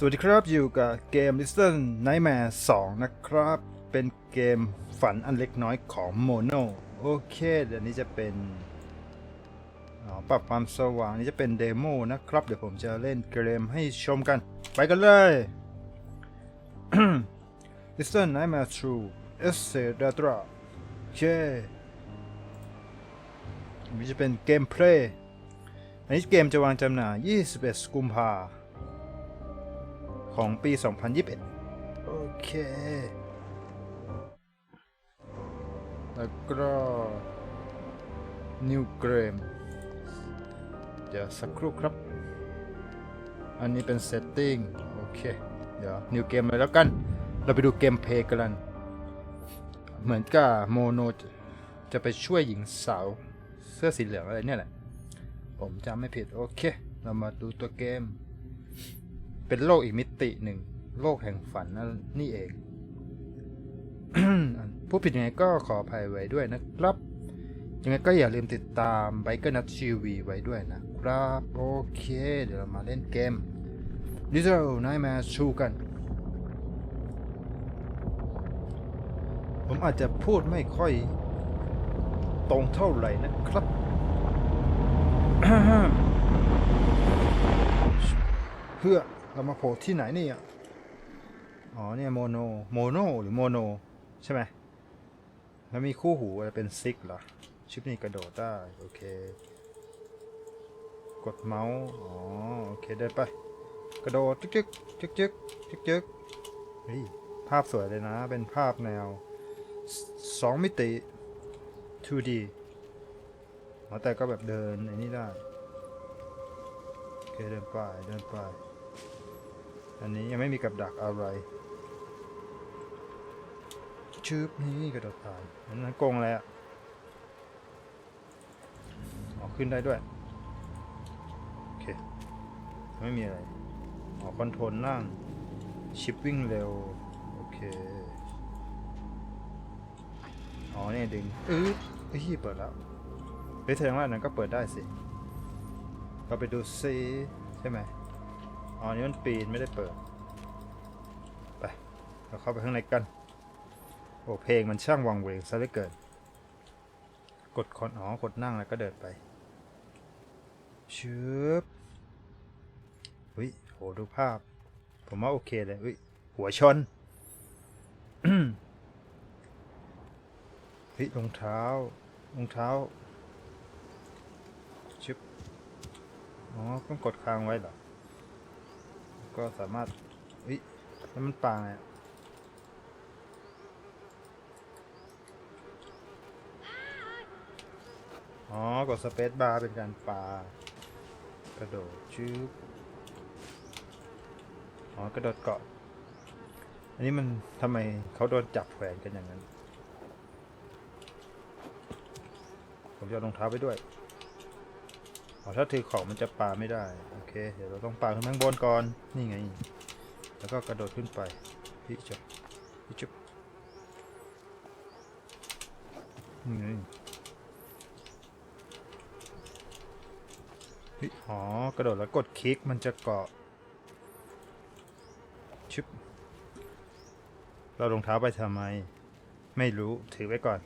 สวัสดีครับอยู่กับเกม Listen Nightmare 2 นะครับ เป็นเกมฝันอันเล็กน้อยของโมโนโอเค เดี๋ยวนี้จะเป็นอ๋อปรับความสว่างนี่จะเป็นเดโมนะครับ เดี๋ยวผมจะเล่นเกมให้ชมกัน ไปกันเลย Listen Nightmare 2 e s s e d a t r a โอเคนี่จะเป็นเกมเพลย์อันนี้เกมจะวางจำหน่าย 21 กุมภาพันธ์ ของปี 2021 โอเค แล้วก็ New Game เดี๋ยวสักครู่ครับ อันนี้เป็น Setting โอเค เดี๋ยว New Game เลยแล้วกัน เราไปดูเกมเพลย์กัน เหมือนกับโมโนจะไปช่วยหญิงสาวเสื้อสีเหลืองอะไรเนี่ยแหละ ผมจำไม่ผิด โอเค เรามาดูตัวเกม เป็นโลกอีกมิติหนึ่ง โลกแห่งฝันนั่นนี่เอง ผู้ผิดยังไงก็ขออภัยไว้ด้วยนะครับ ยังไงก็อย่าลืมติดตามไบเกอร์นัททีวีไว้ด้วยนะครับ โอเค เดี๋ยวเรามาเล่นเกม Little Nightmare 2กัน ผมอาจจะพูดไม่ค่อยตรงเท่าไหร่นะครับ เพื่อ เรามาโผล่ที่ไหนนี่ยอ๋อเนี่ยโมโนโมโนหรือโมโนใช่ไหมแล้วมีคู่หูอะไรเป็นซิกเหรอ ชิปนี้กระโดดได้ โอเค กดเมาส์ อ๋อ โอเคเดินไป กระโดดจึ๊กจึ๊กจึ๊กจึ๊กจึ๊กจึ๊กเฮ้ยภาพสวยเลยนะ เป็นภาพแนวสองมิติ 2D แต่ก็แบบเดินไอ้นี่ได้ โอเค เดินไป เดินไป อันนี้ยังไม่มีกับดักอะไรชืบนี่กระโดดผ่านนั้นโกงอะไรอะอ๋อขึ้นได้ด้วย โอเค ไม่มีอะไรอ๋อคอนโทรลนั่งชิปวิ่งเร็ว โอเค อ๋อเนี่ยดึงอื้อเฮ้ยเปิดแล้วเฮ้ยแสดงว่าอันนั้นก็เปิดได้สิ เราไปดูซิใช่ไหม อ๋อนี่มันปีนไม่ได้เปิด ไป เราเข้าไปข้างในกัน โอ้เพลงมันช่างวังเวงซะเหลือเกิน กดคอนอ๋อกดนั่งแล้วก็เดินไปชืบอุ้ยโหดูภาพ ผมว่าโอเคเลยอุ้ยหัวชนเฮ้ยรองเท้ารองเท้าชึบอ๋อต้องกดค้างไว้เหรอ ก็สามารถอุ้ยแล้วมันปาไงอะอ๋อ กดสเปซบาร์เป็นการปากระโดดชืบอ๋อ กระโดดเกาะ อันนี้มันทำไมเขาโดนจับแขวนกันอย่างนั้น ผมจะเอารองเท้าไปด้วย อ๋อถ้าถือของมันจะปาไม่ได้ โอเค เดี๋ยวเราต้องปาขึ้นข้างบนก่อน นี่ไง แล้วก็กระโดดขึ้นไปพี่จบพี่จบนี่ไงเฮ้ยอ๋อ กระโดดแล้วกดคลิกมันจะเกาะชึบเรารองเท้าไปทำไม ไม่รู้ ถือไว้ก่อน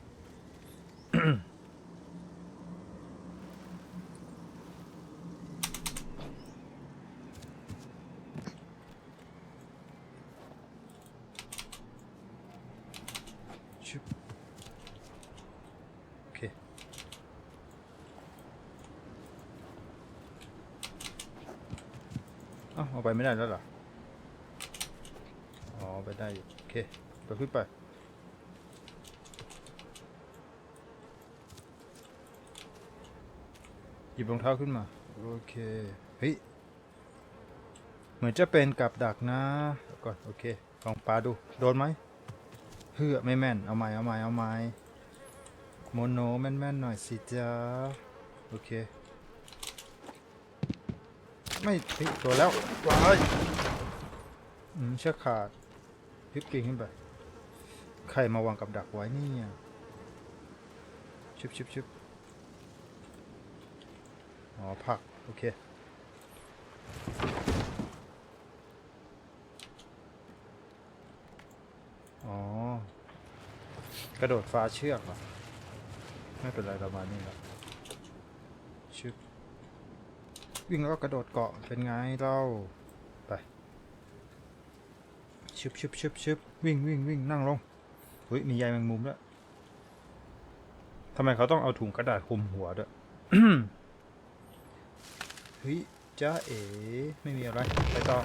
ชึบโอเค อ้าวเอา ไปไม่ได้แล้วเหรอ อ๋อ ไปได้อยู่โอเคไปขึ้นไป หยิบรองเท้าขึ้นมา โอเค เฮ้ย เหมือนจะเป็นกับดักนะเดี๋ยวก่อน โอเค ลองปาดู โดนไหมเฮือไม่แม่น เอาใหม่ เอาใหม่ เอาใหม่ โมโนแม่นแม่นๆหน่อยสิจ้าโอเค ไม่ติดตัวแล้วว้ายอืมเชือกขาดพิกปีงขึ้นไปใครมาวางกับดักไว้นี่ชิบชิบชิบอ๋อผัก โอเคอ๋อกระโดดฟ้าเชือกเหรอไม่เป็นไรประมาณนี้แหละ วิ่งแล้วก็กระโดดเกาะเป็นไงเราไปชึบชึบชึบชึบวิ่งวิ่งวิ่งนั่งลงเฮ้ยมีใยแมงมุมด้วยทำไมเขาต้องเอาถุงกระดาษคลุมหัวด้วยเฮ้ยจ้าเอ๋ไม่มีอะไรไปต่อ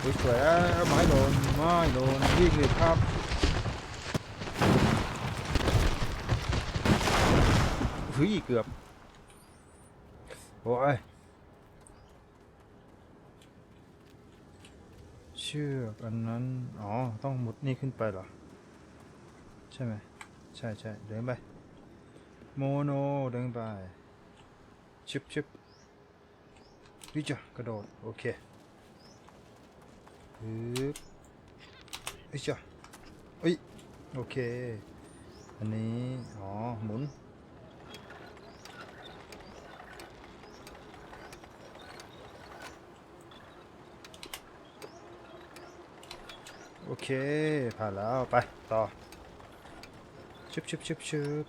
เฮ้ยสวยแล้วไม้โดนไม้โดนวิ่งเลยครับเฮ้ยเกือบโอ้ย เชือกอันนั้น อ๋อ ต้องมุดนี่ขึ้นไปเหรอ ใช่ไหม ใช่ใช่เดินไป โมโนเดินไปชึบชึบวิจ้ะกระโดด โอเคฮึบวิจ้ะเอ้ย โอเค อันนี้ อ๋อ หมุน โอเค ผ่านแล้ว ไป ต่อ ชึบชึบชึบชึบ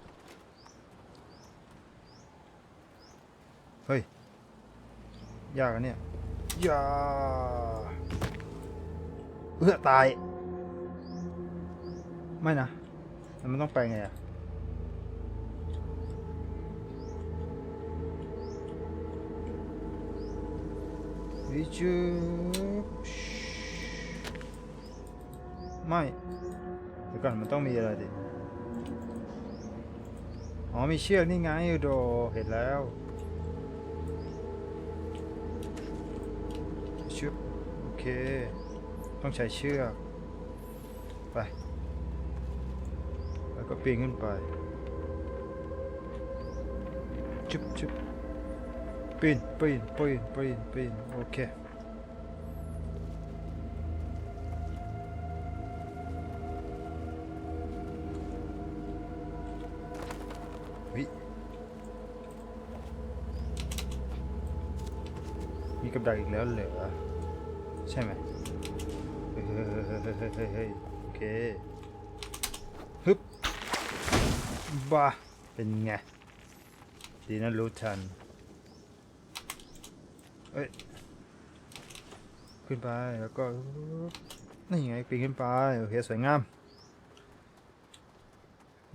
เฮ้ย ยากอันเนี่ยยาเอื้อตาย ไม่นะแล้วมันต้องไปไงอะวิจู ไม่เดี๋ยวก่อนมันต้องมีอะไรดิ อ๋อมีเชือกนี่ไงโดเห็นแล้วชึบโอเค ต้องใช้เชือก ไป แล้วก็ปีนขึ้นไปชึบชึบปีนปีนปีนปีนปีนโอเค กับดักอีกแล้วเหรอใช่ไหมเฮ้ยโอเคฮึบบ้าเป็นไง ดีนะรู้ทันเอ้ย ขึ้นไปแล้วก็นี่ไงปีนขึ้นไป โอเค สวยงาม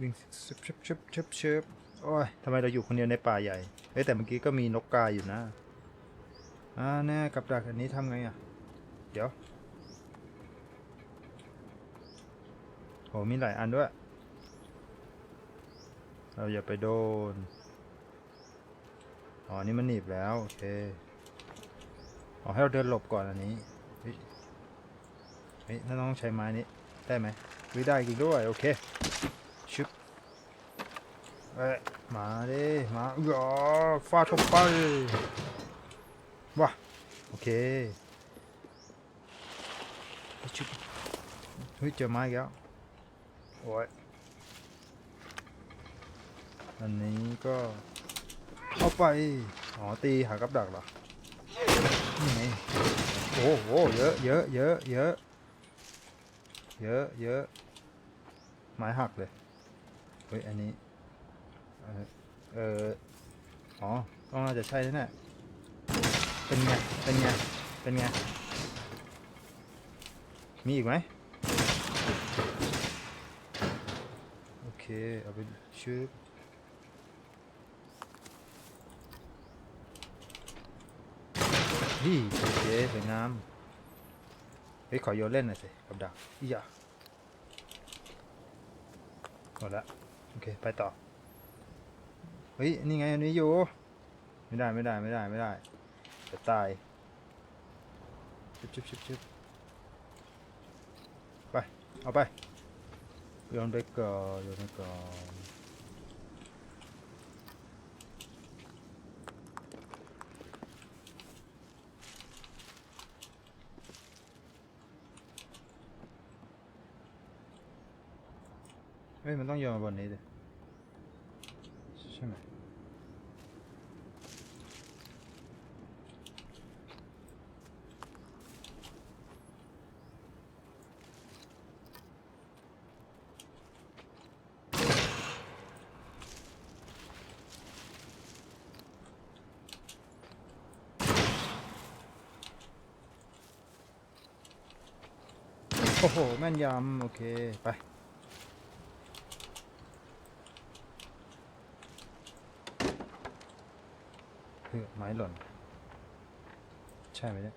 วิ่งชึบชึบชึบชึบชึบโอ้ยทำไมเราอยู่คนเดียวในป่าใหญ่ เฮ้ย แต่เมื่อกี้ก็มีนกกาอยู่นะ อ่าแน่กับดักอันนี้ทำไงอะ เดี๋ยว โห มีหลายอันด้วย เราอย่าไปโดน อ๋อ นี่มันหนีบแล้ว โอเค อ๋อ ให้เราเดินหลบก่อนอันนี้เฮ้ยเฮ้ยน่าต้องใช้ไม้นี้ ได้ไหมวิได้จริงด้วย โอเค ชึบเอ้มาดิ มาอย่าฟาดเข้าไป ว้าโอเคชึบเฮ้ยเจอไม้อีกแล้วโอ้ยอันนี้ก็เข้าไป อ๋อ ตีหากับดักเหรอ นี่ไงโอ้โห เยอะ เยอะ เยอะ เยอะ เยอะ เยอะ ไม้หักเลย เฮ้ย อันนี้ เออเอออ๋อ ต้องน่าจะใช่แน่ๆ เป็นไง เป็นไง เป็นไง มีอีกไหมโอเค เอาไปชื่อนี่โอเคสวยงาม เฮ้ย ขอโยนเล่นหน่อยสิกับดักอีหยะหมดละโอเค ไปต่อ เฮ้ย นี่ไงอันนี้อยู่ ไม่ได้ ไม่ได้ ไม่ได้ ไม่ได้ จะตายชิบชิบชิบชิบไป เอาไปโยนไปก่อนโยนไปก่อนเฮ้ยมันต้องโยนมาบนนี้ดิ โอ้โห แม่นยำ โอเค ไป เพื่อไม้หล่น ใช่ไหมเนี่ย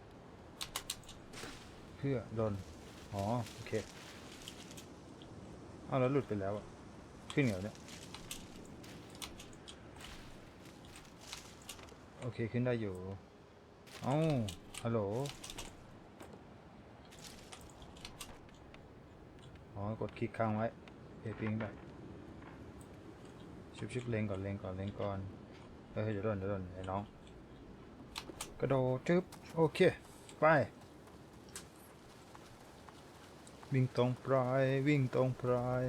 เพื่อหล่น อ๋อ โอเค เอาแล้วหลุดไปแล้วอะขึ้นเหรอเนี่ย โอเค ขึ้นได้อยู่ เอ้าฮัลโหล อ๋อ กดคลิกค้างไว้เพย์ปิ้งไปชุบชุบเลงก่อนเลงก่อนเลงก่อนเฮ้ยเดี๋ยวโดนเดี๋ยวโดนไอ้น้องกระโดดจึ๊บโอเค ไปวิ่งตรงปลายวิ่งตรงปลาย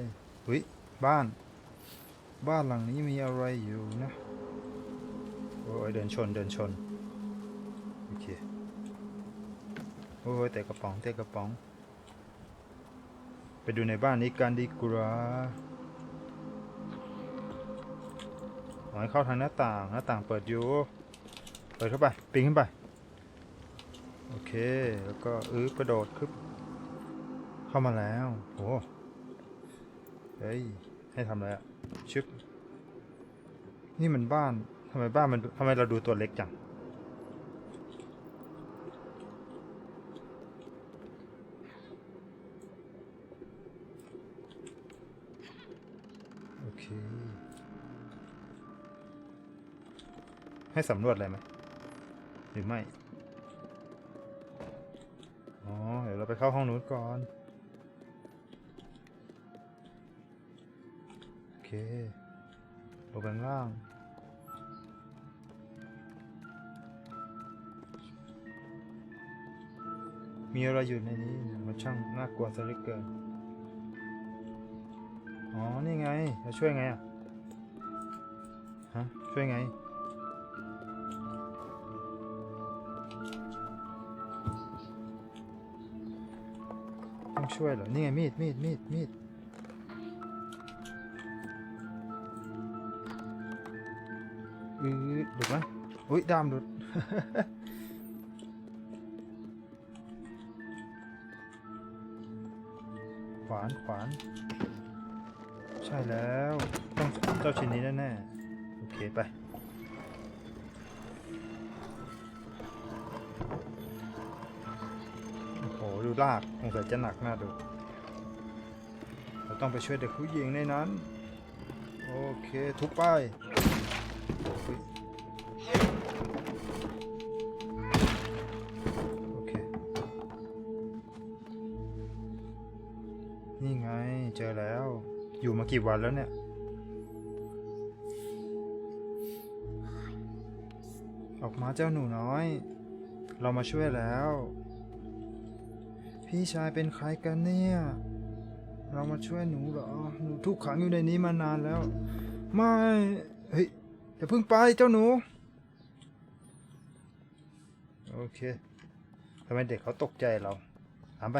หุยบ้าน บ้านหลังนี้มีอะไรอยู่นะโอ้ยเดินชนเดินชนโอเคโอ้ยแต่กระป๋องแต่กระป๋อง ไปดูในบ้านนี้กันดีกว่าหอยเข้าทางหน้าต่าง หน้าต่างเปิดอยู่ เปิดเข้าไป ปีนขึ้นไป โอเค แล้วก็อื้อกระโดดขึ้นเข้ามาแล้วโอ้เฮ้ย ให้ทำอะไรอะชึบนี่มันบ้านทำไมบ้านมันทำไมเราดูตัวเล็กจัง ให้สำรวจอะไรไหมหรือไม่ อ๋อ เดี๋ยวเราไปเข้าห้องนู้นก่อน โอเคลงไปล่างมีอะไรอยู่ในนี้มันช่างน่ากลัวซะเหลือเกิน อ๋อ นี่ไงจะช่วยไงอะ ฮะ ช่วยไง ช่วยเหรอ นี่ไงมีดมีดมีดมีดอือหลุดไหมอุ้ยดามหลุดขวานขวาน ใช่แล้ว ต้องเจ้าชิ้นนี้แน่ๆโอเคไป ลากสงสัยจะหนักหน้าดูเราต้องไปช่วยเด็กผู้หญิงในนั้น โอเคทุบไปอุ๊ยโอเค นี่ไงเจอแล้ว อยู่มากี่วันแล้วเนี่ยออกมาเจ้าหนูน้อย เรามาช่วยแล้ว พี่ชายเป็นใครกันเนี่ย เรามาช่วยหนูเหรอ หนูถูกขังอยู่ในนี้มานานแล้ว ไม่ เฮ้ยอย่าเพิ่งไปเจ้าหนู โอเคทำไมเด็กเขาตกใจเรา ตามไป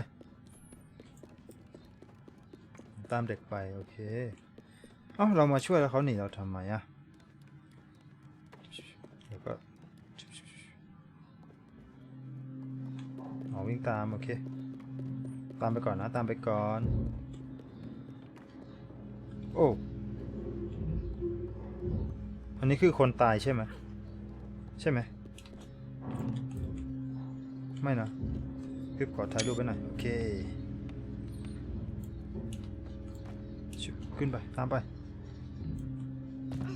ตามเด็กไป โอเค เอ้าเรามาช่วยแล้วเขาหนีเราทำไมอะเดี๋ยวก็อ๋อวิ่งตาม โอเค ตามไปก่อนนะ ตามไปก่อน โอ้ อันนี้คือคนตายใช่ไหม ใช่ไหม ไม่นะคลิปขอถ่ายรูปไปหน่อย โอเค ขึ้นไป ตามไป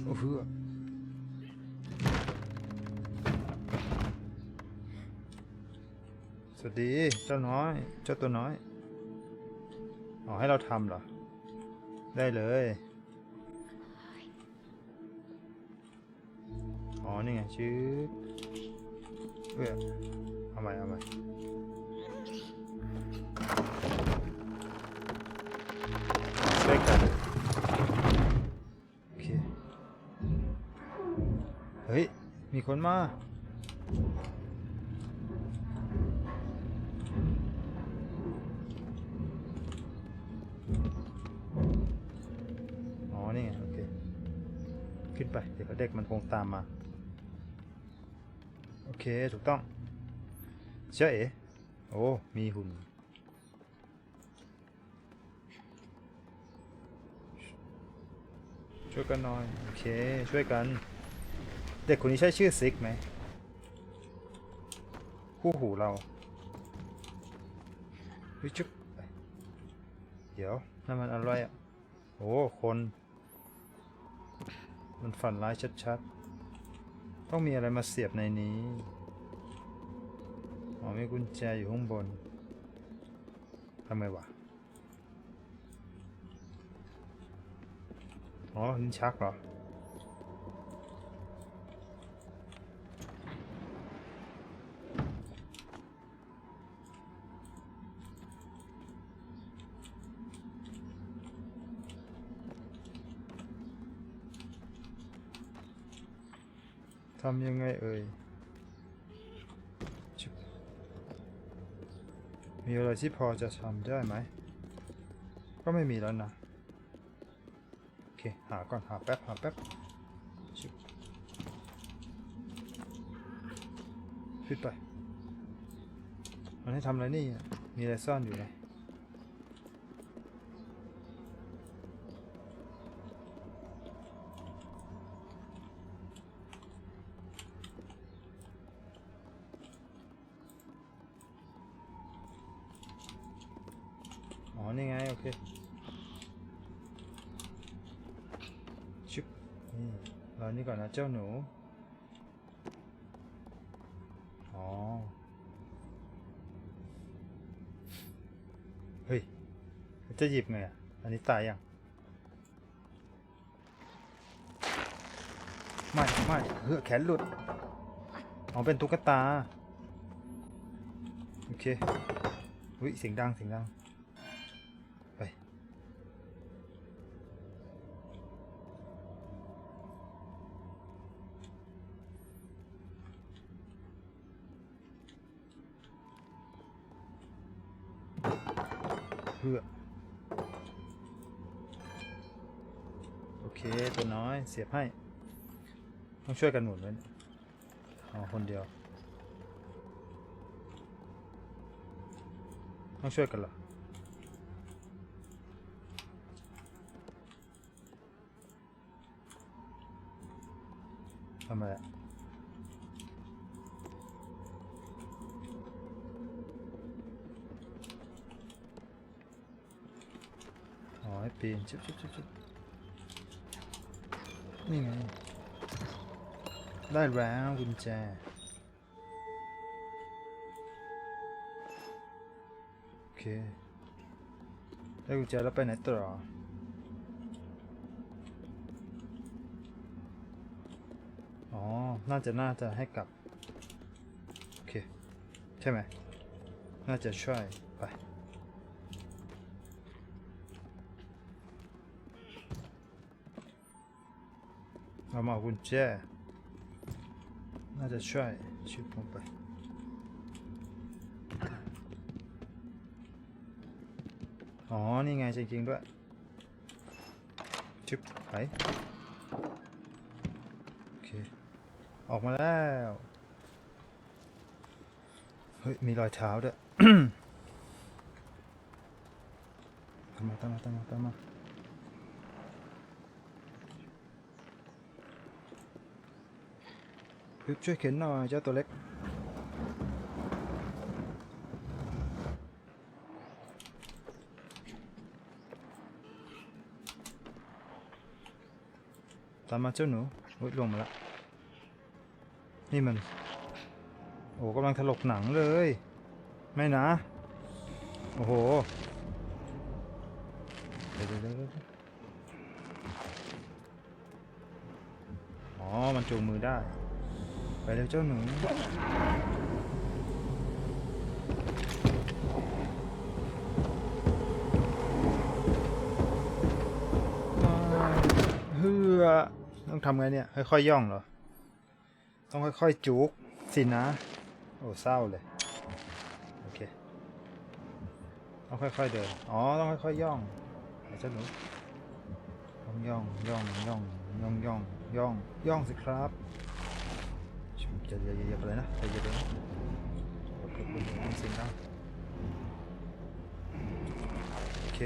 โอ้โหสวัสดี เจ้าน้อย เจ้าตัวน้อย อ๋อให้เราทำเหรอ ได้เลย อ๋อ นี่ไงชื่อเพื่อเอาใหม่เอาใหม่ช่วยกันโอเค เฮ้ย มีคนมา ไป เดี๋ยวเด็กมันคงตามมา โอเค ถูกต้องเชื่อเอ๋โอ้ มีหุ่น ช่วยกันหน่อย โอเค ช่วยกัน เด็กคนนี้ใช้ชื่อซิกไหมคู่หูเราวิจุ๊เดี๋ยวนั่นมันอะไรอะ โอ้ คน มันฝันร้ายชัดๆ ต้องมีอะไรมาเสียบในนี้ อ๋อมีกุญแจอยู่ข้างบน ทำไมวะ อ๋อลิ้นชักเหรอ ทำยังไงเอ่ยมีอะไรที่พอจะทำได้ไหม ก็ไม่มีแล้วนะ โอเค หาก่อน หาแป๊บ หาแป๊บชิบขึ้นไป มันให้ทำอะไรนี่ มีอะไรซ่อนอยู่ไหมอ๋อ นี่ไง โอเค ชิบนี่รอนี่ก่อนนะ เจ้าหนู อ๋อ เฮ้ย จะหยิบไงอะอันนี้ตายยัง ไม่ไม่เฮ้อแขนหลุด อ๋อ เป็นตุ๊กตา โอเค อุ้ยเสียงดังเสียงดัง พื่อ โอเค ตัวน้อยเสียบให้ ต้องช่วยกันหมุนไว้เนี่ยอ๋อคนเดียว ต้องช่วยกันเหรอทำไมอะอ๋อให้ ปีนชุบชุบชุบชุบนี่ไง ได้แล้วกุญแจโอเค ได้กุญแจแล้วไปไหนต่ออ๋อ น่าจะน่าจะให้กลับ โอเค ใช่ไหม น่าจะใช่ เรามากุญแจ น่าจะช่วยชิบลงไปอ๋อ นี่ไงจริงๆด้วยชิบไป โอเค ออกมาแล้ว เฮ้ย มีรอยเท้าด้วย ตามมาตามมาตามมาตามมา ฮึบช่วยเข็นหน่อยเจ้าตัวเล็ก ตามมาเจ้าหนูเฮ้ยลงมาแล้วนี่มัน โอ้กำลังถลกหนังเลย ไม่นะ โอ้โห เดี๋ยวเดี๋ยวเดี๋ยวเดี๋ยวอ๋อ มันจูงมือได้ ไปเร็วเจ้าหนูเฮือต้องทำไงเนี่ย ค่อยๆย่องเหรอ ต้องค่อยๆจุกสินะ โอ้เศร้าเลย โอเค ต้องค่อยๆเดิน อ๋อ ต้องค่อยๆย่องไหนเจ้าหนูต้องย่องย่องย่องย่องย่องย่องย่องสิครับ จะเยอย่าอย่าไปเลยนะเย็นเลยนะกดกดกดกดเสียงดังโอเค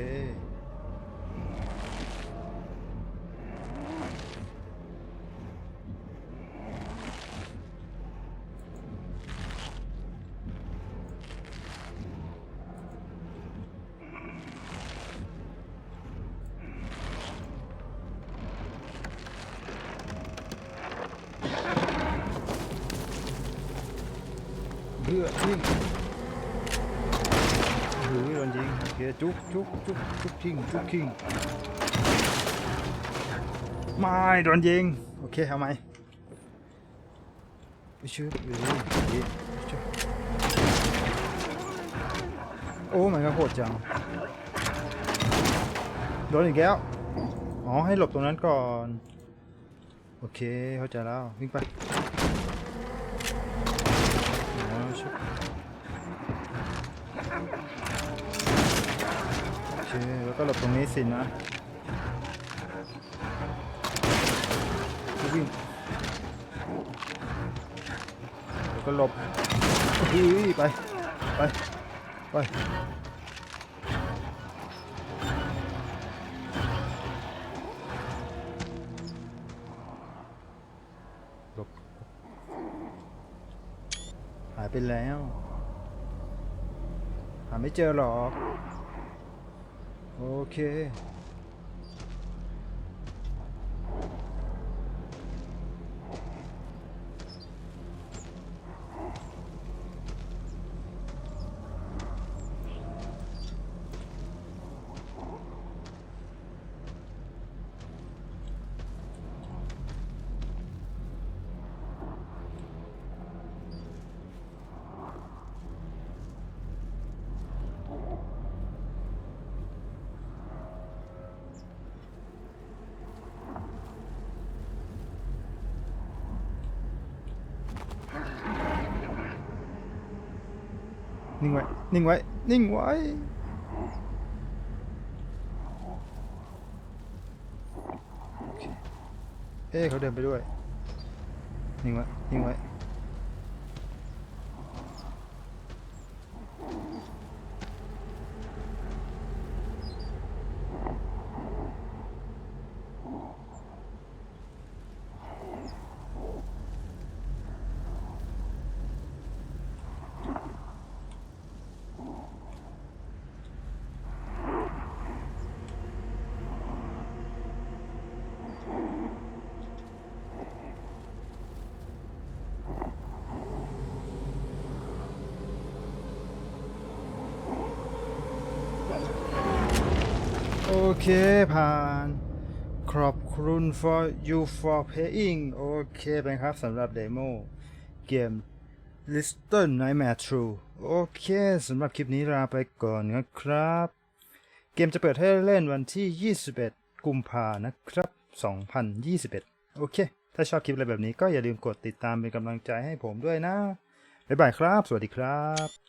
วิ่งโอ้โหโดนยิงโอเค จุกจุกจุกทิ้งจุกทิ้งไม่โดนยิง โอเคเอาไหมไปชื่อไปเลยยิงชื่อโอ้มันก็โหดจัง โดนอีกแล้ว อ๋อ ให้หลบตรงนั้นก่อน โอเค เข้าใจแล้ว วิ่งไป แล้วก็หลบตรงนี้สินะวิ่งแล้วก็หลบอุ้ยไป ไป ไปหลบหายไปแล้ว หาไม่เจอหรอก โนิ่งไว้ นิ่งไว้ นิ่งไว้เคเอ๊ะเขาเดินไปด้วย นิ่งไว้ นิ่งไว้ โอ เคผ่านขอบคุณ for you for paying โอเคเป็นครับสำหรับเดโมเกม Little Nightmare True โอเคสำหรับคลิปนี้ลาไปก่อนนะครับ เกมจะเปิดให้เล่นวันที่ 21 กุมภานะครับ 2021 โอเค ถ้าชอบคลิปอะไรแบบนี้ก็อย่าลืมกดติดตามเป็นกำลังใจให้ผมด้วยนะ บ๊ายบายครับ สวัสดีครับ